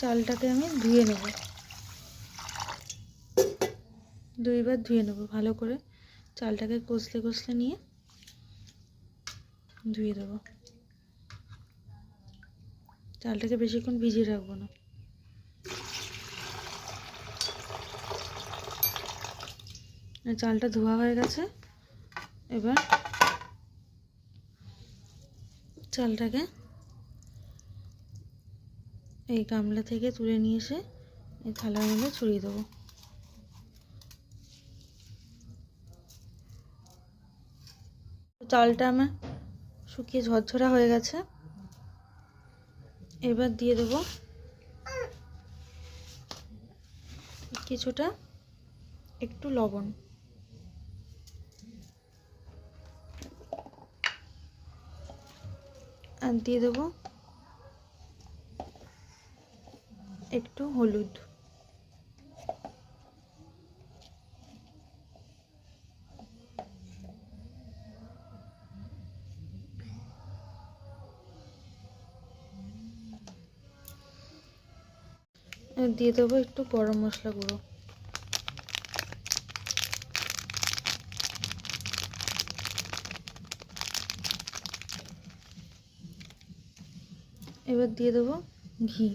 চালটাকে আমি ধুয়ে নেব। দুইবার ধুয়ে নেব ভালো করে। চালটাকে কষলে কষলে নিয়ে ধুয়ে দেবো। চালটাকে বেশিক্ষণ ভিজিয়ে রাখব না। চালটা ধোয়া হয়ে গেছে। এবার চালটাকে এই গামলা থেকে তুলে নিয়ে এসে এই থালার মধ্যে ছড়িয়ে দেবো। চালটা আমার শুকিয়ে ঝরঝরা হয়ে গেছে। এবার দিয়ে দেবো কিছুটা একটু লবণ। আর দিয়ে দেবো একটু হলুদ। দিয়ে দেবো একটু গরম মশলা গুঁড়ো। এবার দিয়ে দেবো ঘি।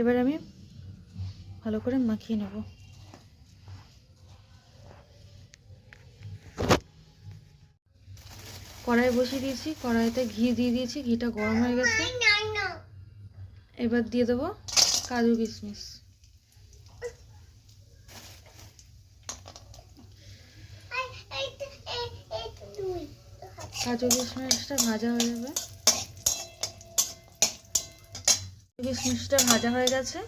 এবার আমি ভালো করে মাখিয়ে নেব। কড়াই বসিয়ে দিয়েছি, কড়াইতে ঘি দিয়ে দিয়েছি, ঘিটা গরম হয়ে গেছে। এবার দিয়ে দেবো কাজু কিশমিশ। কাজু কিশমিশটা ভাজা হয়ে যাবে। কিশমিশটা ভাজা হয়ে গেছে।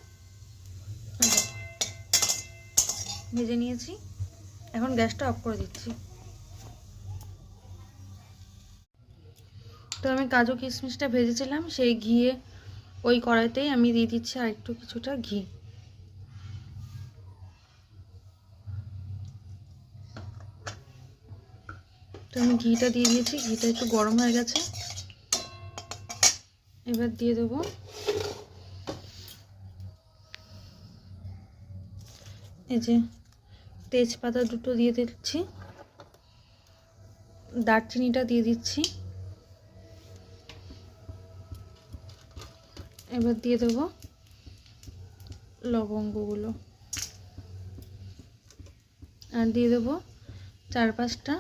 ভেজে নিয়েছি। এখন গ্যাসটা অফ করে দিচ্ছি। তো আমি কাজু কিশমিশটা ভেজেছিলাম, সেই ঘিয়ে ওই কড়াইতেই আমি দিয়ে দিচ্ছি আর একটু কিছুটা ঘি। তো আমি ঘিটা দিয়ে দিয়েছি, ঘিটা একটু গরম হয়ে গেছে। এবার দিয়ে দেবো এই যে তেজপাতা দুটো দিয়ে দিচ্ছি। দারচিনিটা দিয়ে দিচ্ছি। এবার দিয়ে দেবো লবঙ্গগুলো। আর দিয়ে দেবো চার পাঁচটা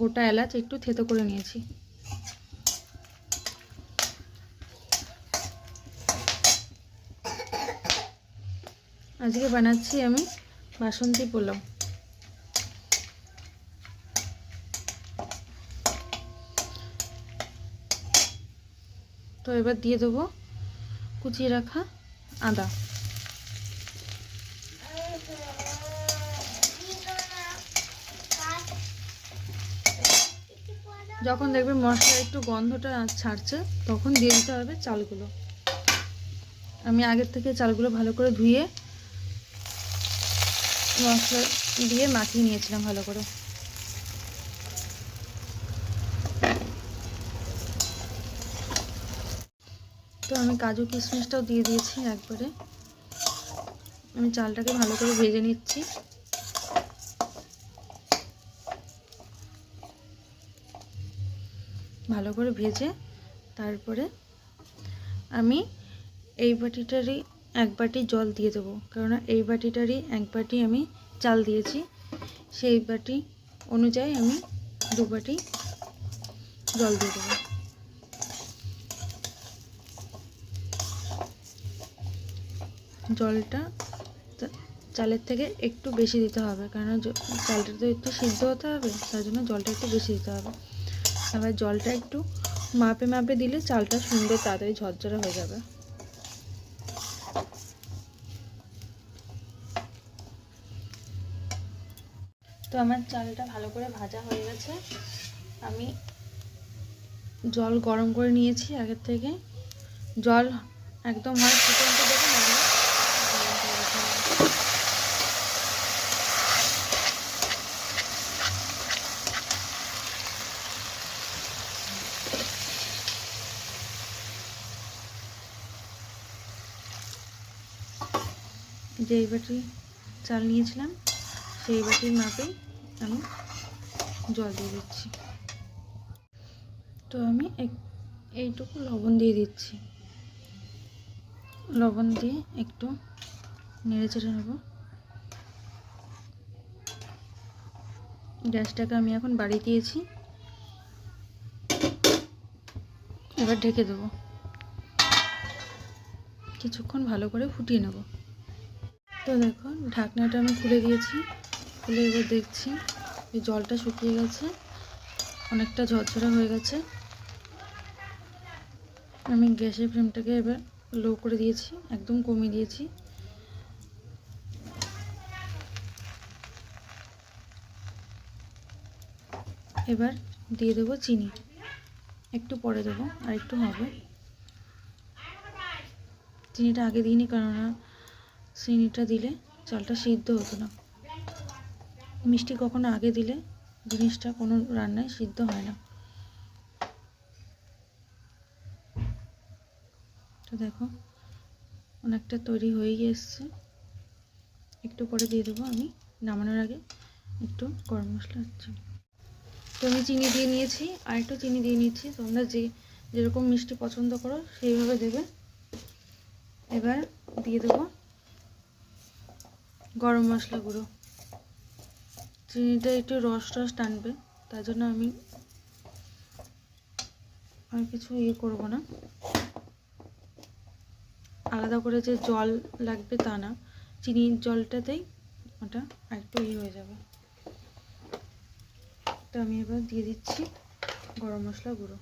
গোটা এলাচ একটু থেতো করে নিয়েছি। আজকে বানাচ্ছি আমি বাসন্তী পোলাও। তো এবার দিয়ে দেবো কুচিয়ে রাখা আদা। যখন দেখবে মশলা একটু গন্ধটা ছাড়ছে, তখন দিয়ে দিতে হবে চালগুলো। আমি আগের থেকে চালগুলো ভালো করে ধুয়ে মশলা দিয়ে মাখিয়ে নিয়েছিলাম ভালো করে। তো আমি কাজু কিশমিশটাও দিয়ে দিয়েছি একবারে। আমি চালটাকে ভালো করে ভেজে নিচ্ছি। ভালো করে ভেজে তারপরে আমি এই বাটিটারই এক বাটি জল দিয়ে দেবো। কেননা এই বাটিটারই এক বাটি আমি চাল দিয়েছি। সেই বাটি অনুযায়ী আমি দু বাটি জল দিয়ে দেবো। জলটা চালের থেকে একটু বেশি দিতে হবে। কারণ চালটা তো একটু সিদ্ধ হতে হবে, তার জন্য জলটা একটু বেশি দিতে হবে। আবার জলটা একটু মাপে মাপে দিলে চালটা সুন্দর তাড়াতাড়ি ঝরঝরা হয়ে যাবে। তো আমার চালটা ভালো করে ভাজা হয়ে গেছে। আমি জল গরম করে নিয়েছি আগের থেকে। জল একদম হয় ফুটন্ত দেখে যেই বাটি চাল নিয়েছিলাম, সেই বাটির মাপেই আমি জল দিয়ে দিচ্ছি। তো আমি এইটুকু লবণ দিয়ে দিচ্ছি। লবণ দিয়ে একটু নেড়ে চেড়ে নেব। গ্যাসটাকে আমি এখন বাড়িয়ে দিয়েছি। এবার ঢেকে দেবো। কিছুক্ষণ ভালো করে ফুটিয়ে নেব। তো দেখো, ঢাকনাটা আমি খুলে দিয়েছি। খুলে এবার দেখছি। এই জলটা শুকিয়ে গেছে। অনেকটা ঝরঝরা হয়ে গেছে। আমি গ্যাসের ফ্লেমটাকে এবার লো করে দিয়েছি, একদম কমিয়ে দিয়েছি। এবার দিয়ে দেবো চিনি। একটু পরে দেবো, আর একটু হবে। চিনিটা আগে দিইনি, কেননা চিনিটা দিলে চালটা সিদ্ধ হতো না। মিষ্টি কখনো আগে দিলে জিনিসটা কোনো রান্নায় সিদ্ধ হয় না। তো দেখো, অনেকটা তৈরি হয়ে এসছে একটু পরে দিয়ে দেবো আমি। নামানোর আগে একটু গরম মশলা চিনি তো আমি চিনি দিয়ে নিয়েছি আর একটু চিনি দিয়ে নিচ্ছি তোমরা যে যেরকম মিষ্টি পছন্দ করো সেইভাবে দেবে। এবার দিয়ে দেবো গরম মশলা গুঁড়ো। চিনিটা একটু রস রস টানবে, তার জন্য আমি আর কিছু ইয়ে করব না। আলাদা করে যে জল লাগবে তা না, চিনির জলটাতেই ওটা আরেকটু ইয়ে হয়ে যাবে। তো আমি এবার দিয়ে দিচ্ছি গরম মশলা গুঁড়ো।